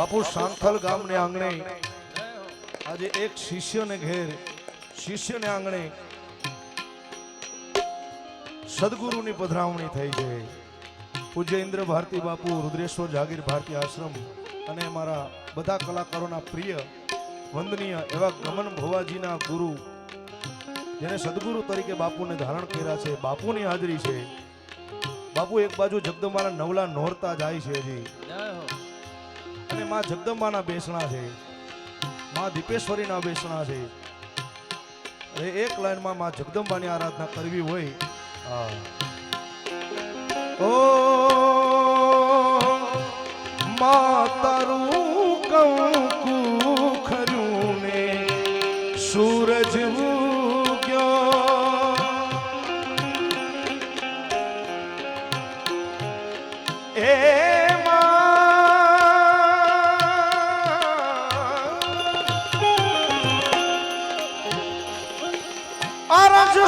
બાપુ સાંથલ ગામને આંગણે આજે એક શિષ્યને ઘેર, શિષ્યને આંગણે સદગુરુની પધરાવણી થઈ છે. પૂજ્ય ઇન્દ્ર ભારતી બાપુ, રુદ્રેશ્વર જાગીર ભારતી આશ્રમ અને મારા બધા કલાકારોના પ્રિય, વંદનીય એવા ગમન ભવાજીના ગુરુ, જેને સદગુરુ તરીકે બાપુને ધારણ કર્યા છે, બાપુની હાજરી છે. બાપુ એક બાજુ જગદંબાના નવલા નોરતા જાય છે હજી. અને માં જગદંબાના બેસણા છે. માં દીપેશ્વરીના બેસણા છે. અરે એક લાઈનમાં માં જગદંબાની આરાધના કરવી હોય ઓ મા તારું કહું ખરું ને સૂરજ ઉગ્યો.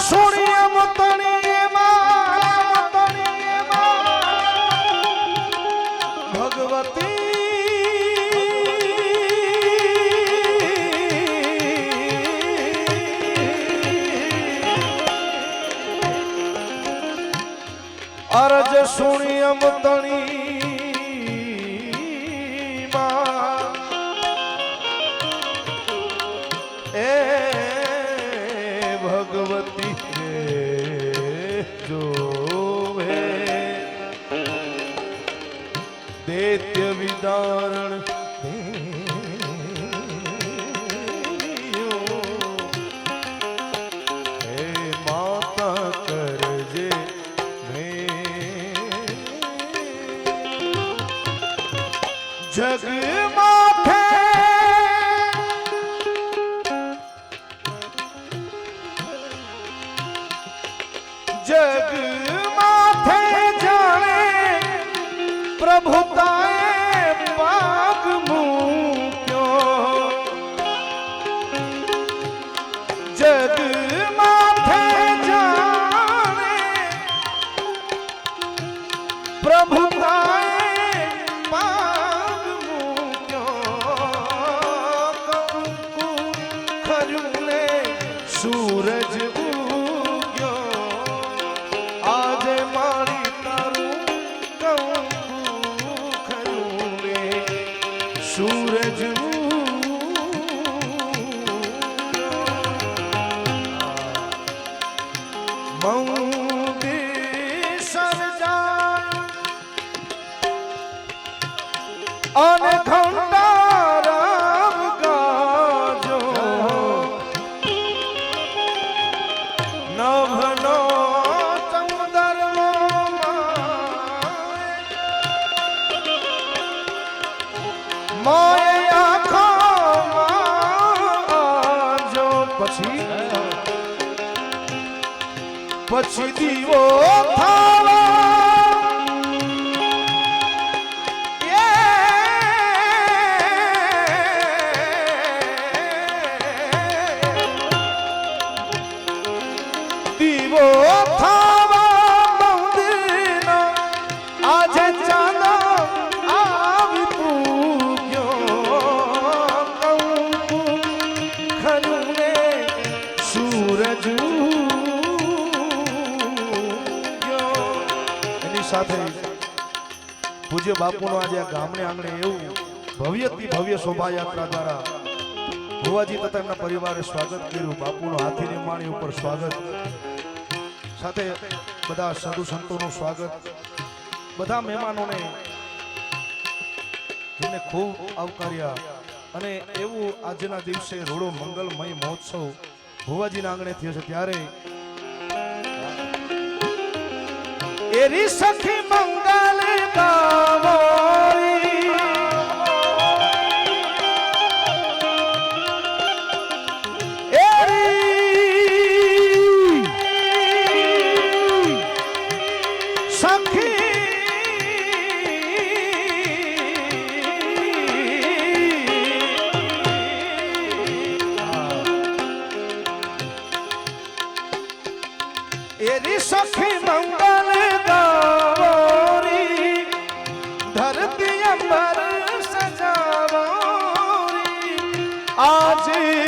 સોણી એમ તણી એમાં તણી એમાં ભગવતી અરજ સુણી અમ તણી દૈત્ય વિદારણ. પછી દીવો થાવા પૂજ્ય બાપુનો આજે આ ગામડે આંગણે એવું ભવ્યથી ભવ્ય શોભાયાત્રા દ્વારા ભુવાજી તથા એમના પરિવારે સ્વાગત કર્યું. બાપુનો હાથીની માણી ઉપર સ્વાગત. સાથે બધા સાધુ સંતોનું સ્વાગત. બધા મહેમાનોને જેને ખૂબ આવકાર્યા. અને એવું આજના દિવસે રોડો મંગલમય મહોત્સવ ભુવાજીના આંગણે થયો છે ત્યારે એરી સખી મંગલ কামো 金鱼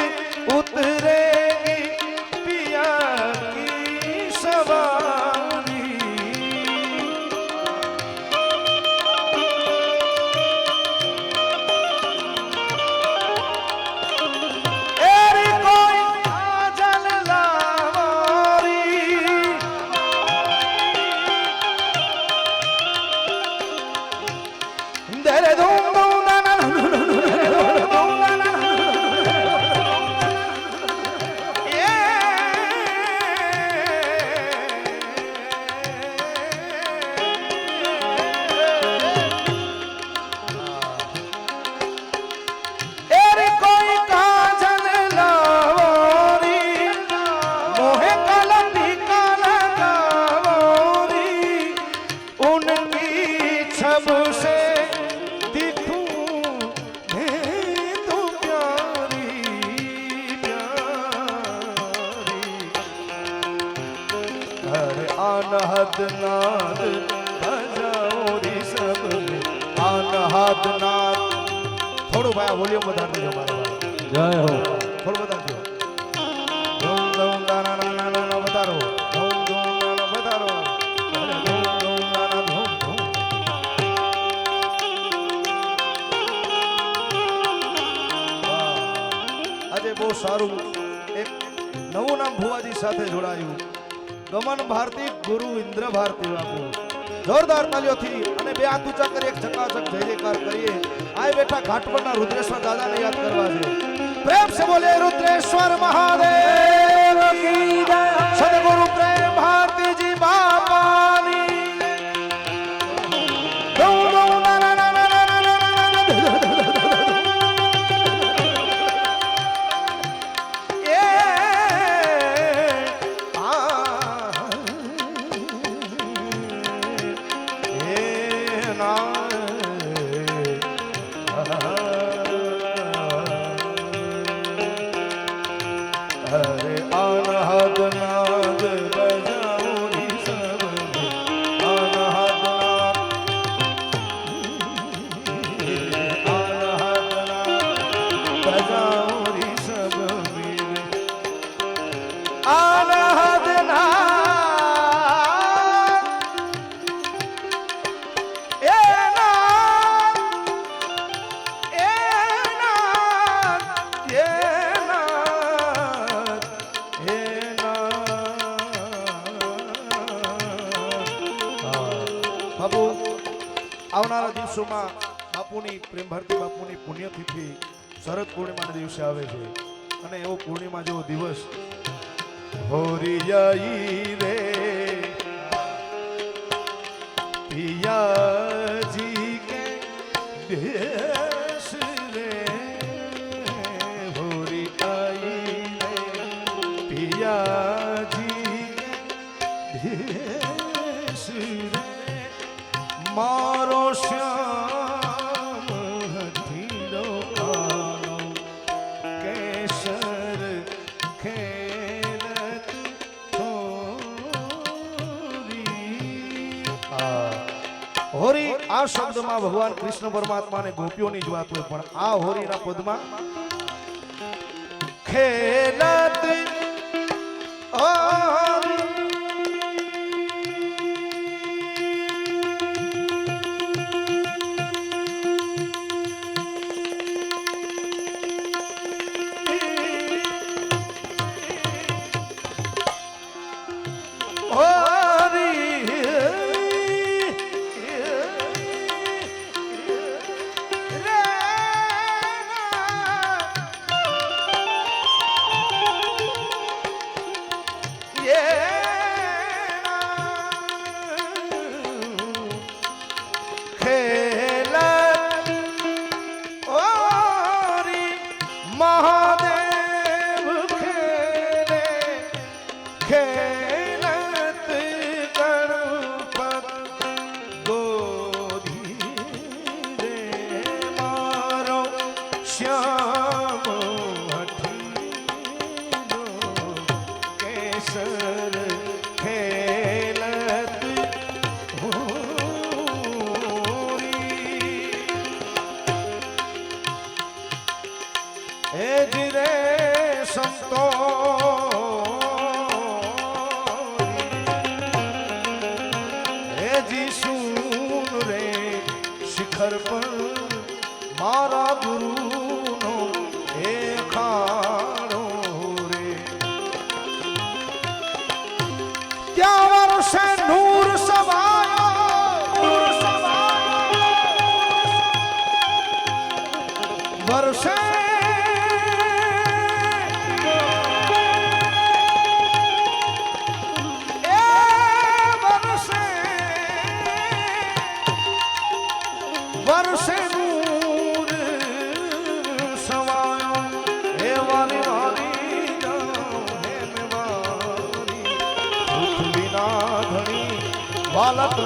જોરદાર તાલીઓથી અને બે હાથ ઊંચા કરી એક ચકાચક જય જયકાર કરીએ. આ બેઠા ઘાટ પરના રુદ્રેશ્વર દાદાને યાદ કરવા છે. પ્રેમ સે બોલે રુદ્રેશ્વર મહાદેવ સદગુરુ પ્રેમ મનુષ્ય આવે છે. અને એવો પૂર્ણિમા જેવો દિવસ. હોરિયાઈ રે. પિયાજી કે રે. હોરિયાઈ રે. પિયાજી કે દેશ રે. મારો શ્યામ આ શબ્દમાં ભગવાન કૃષ્ણ પરમાત્માને ગોપીઓની જ વાત હોય, પણ આ હોરીના પદમાં ખેલત, ઓ એ જીરે સંતો. વિના ધણી બાલક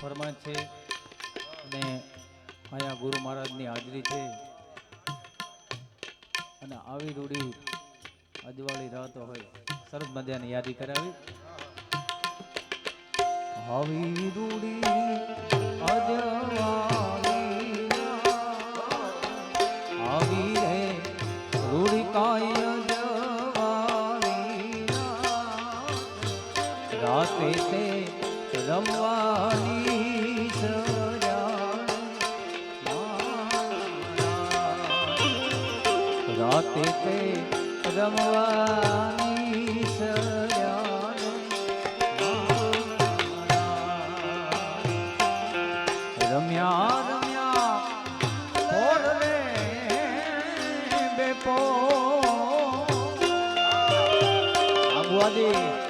ફરમાન છે અને અહીંયા ગુરુ મહારાજની હાજરી છે. અને આવી રૂડી અજવાળી રાતો હોય. સરસ મજાની યાદી કરાવી. આવી રૂડી આવી રે રૂડી કાય રાતે રમવાની રાતે તે રમવાની રમ્યા રમ્યા પોર. રે બેપો આંગવાદી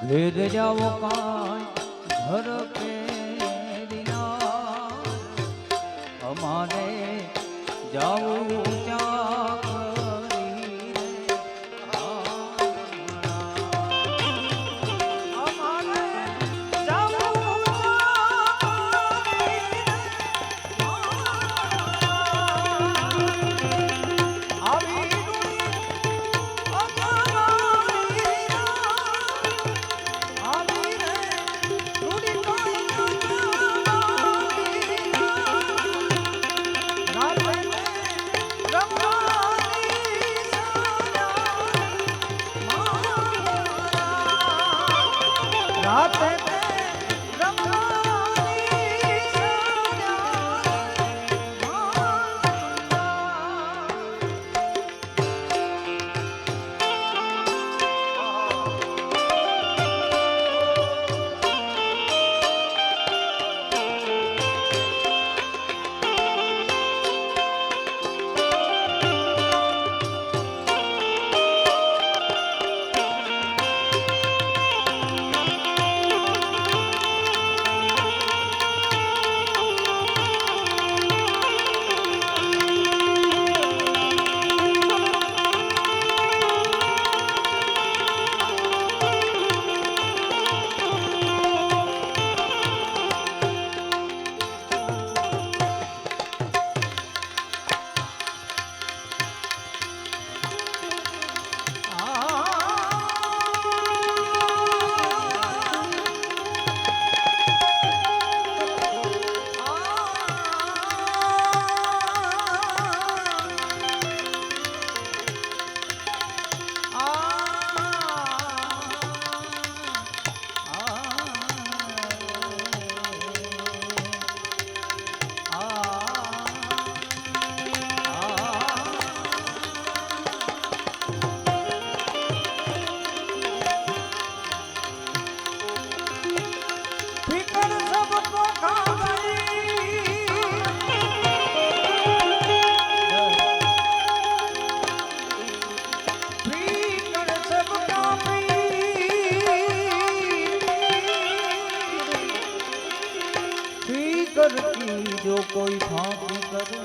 ભેદ જાવો કાંઈ ઘર પેરીના અમારે જાવું કોઈ ફાંકી કરે?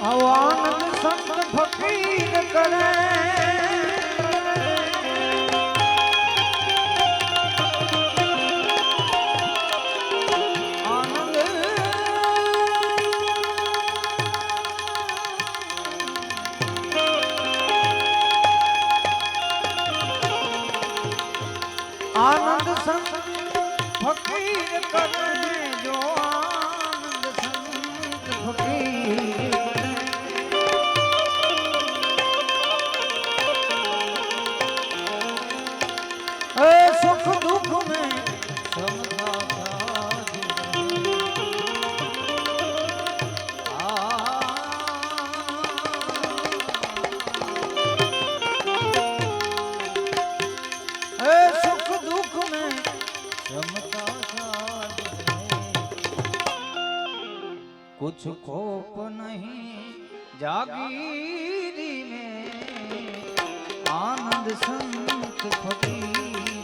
આવો આનંદ સંત ફકીર કરે. સુખોપ નહીં. જાગીરી મેં આનંદ સંત ફકીર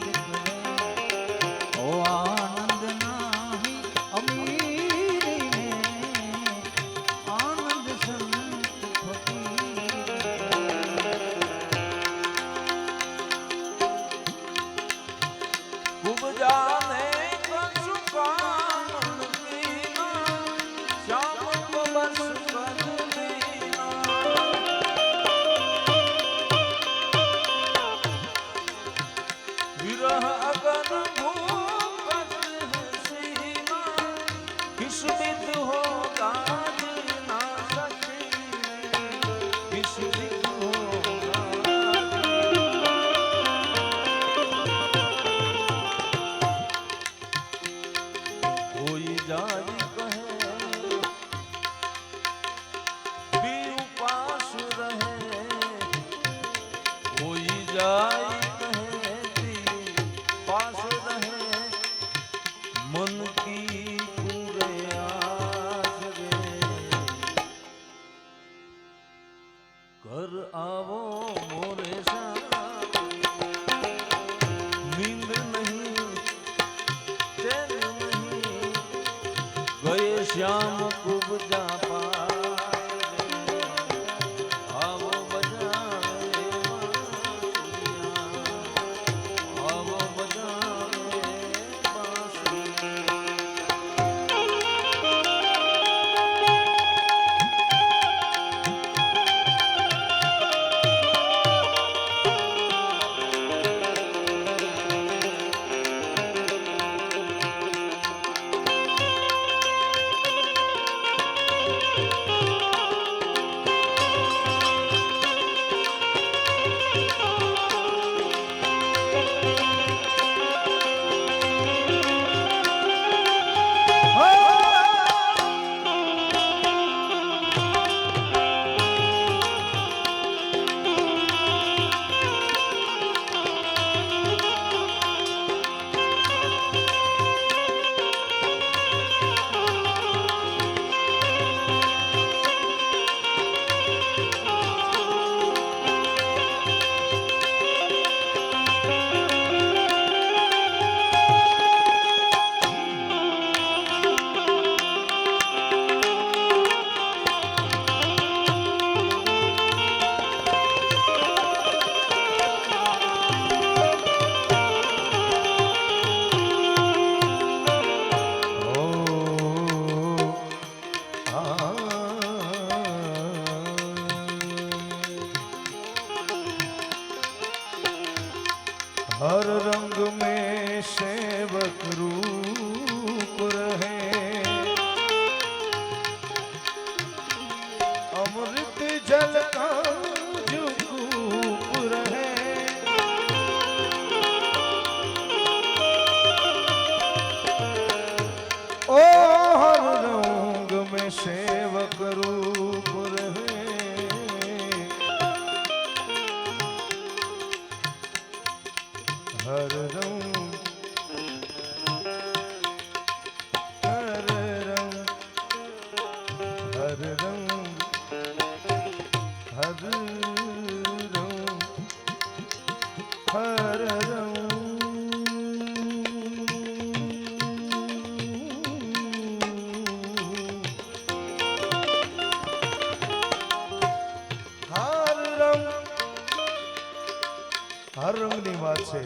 હર રંગની વાત છે.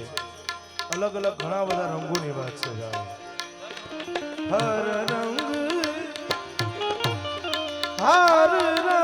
અલગ અલગ ઘણા બધા રંગોની વાત છે. હર રંગ હર રંગ.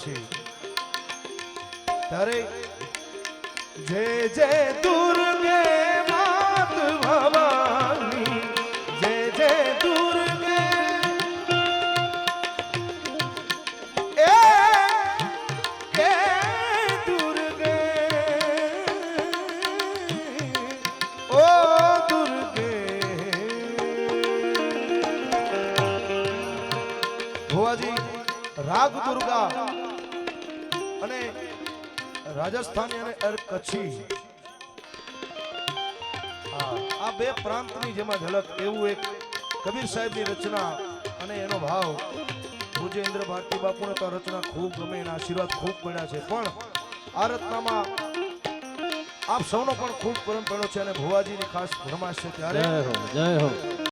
એકાદશી ત્યારે જય જય દુર્ગે માત ભવાની જય જય દુર્ગે. એ કે દુર્ગે. ઓ દુર્ગે. ભુવાજી, રાગ દુર્ગા. રાજસ્થાની અને કચ્છી. આ બે પ્રાંતની જેમાં ઝલક, એવું એક કબીર સાહેબની રચના અને એનો ભાવ. ભુજેન્દ્ર ભારતી બાપુને તો રચના ખૂબ ગમે, એના આશીર્વાદ ખૂબ મળ્યા છે. પણ આ રચનામાં આપ સૌનો પણ ખૂબ પરમ પડ્યો છે અને ભુવાજીની ખાસ ફરમાશ છે ત્યારે જય હો જય હો.